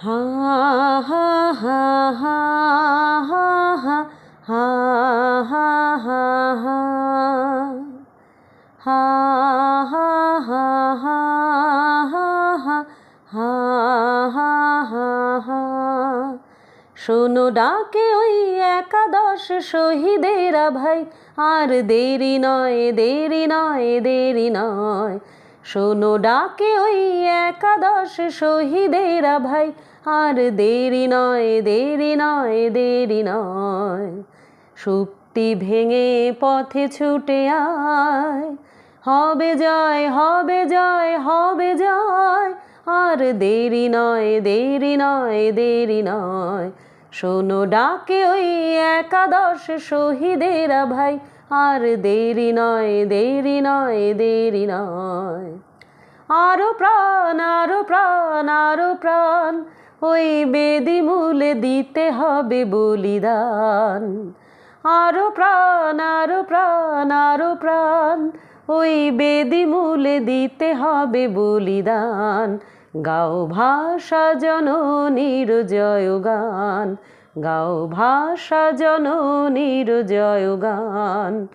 হা হা হা হা হা হা হা হা হা হা হা হা হা হা হা হা হা হা হা শোনো ডাকে ওই একাদশ শহীদেরা ভাই আর দেরি নয় দেরি নয় দেরি নয় শোনো ডাকে ওই একাদশ শহীদেরা ভাই আর দেরি নয় দেরি নয় দেরি নয়। সুক্তি ভেঙে পথে ছুটে আয়। হবে জয় হবে জয় হবে জয়। আর দেরি নয় দেরি নয় দেরি নয়। শোনো ডাকে ওই একাদশ শহীদেরা ভাই। আর দেরি নয় দেরি নয় দেরি নয়। আরও প্রাণ আরও প্রাণ আরও প্রাণ। ওই বেদি মূলে দিতে হবে বলিদান। আরও প্রাণ আরও প্রাণ আরও প্রাণ, ওই বেদি মূলে দিতে হবে বলিদান। গাও ভাষা জননীর জয় গান, গাও ভাষা জননীর জয় গান।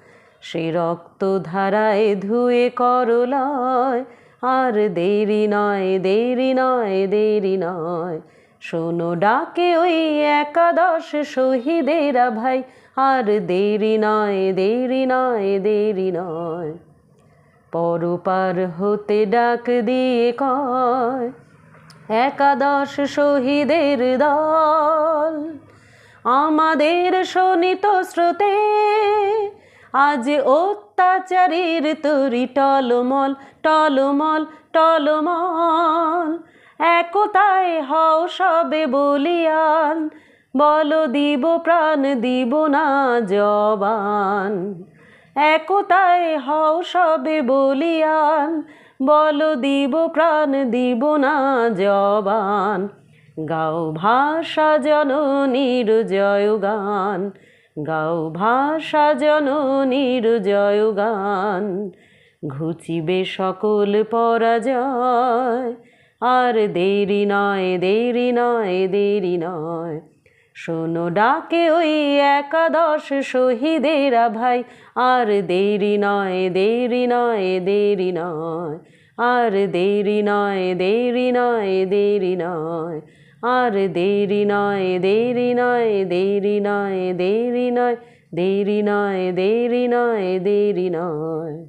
সে রক্ত ধারায় ধুয়ে করলয় আর দেরি নয় দেরি নয় দেরি নয়। শোনো ডাকে ওই একাদশ শহীদেরা ভাই। আর দেরি নয় দেরি নয় দেরি নয়। পরপার হতে ডাক দিয়ে কয়, একাদশ শহীদের দল। আমাদের শোনিত স্রোতে আজ অত্যাচারীর তরি টলমল টলমল টলমল। একতায় হও সবে বলিয়ান, বল দিব প্রাণ, দিব না জবান। একতায় হও সবে বলিয়ান, বল দিব প্রাণ, দিব না জবান। গাও ভাষা জননীর জয় গান গাও ভাষা জননীর জয় গান। ঘুচিবে সকল পরাজয়। আর দেরি নয় দেরি নয় দেরি নয়। শোনো ডাকে ওই একাদশ শহীদেরা ভাই। আর দেরি নয় দেরি নয় দেরি নয়। আর দেরি নয় দেরি নয় দেরি নয়। আর দেরি নয় দেরি নয় দেরি নয় দেরি নয় দেরি নয় দেরি নয় দেরি নয়।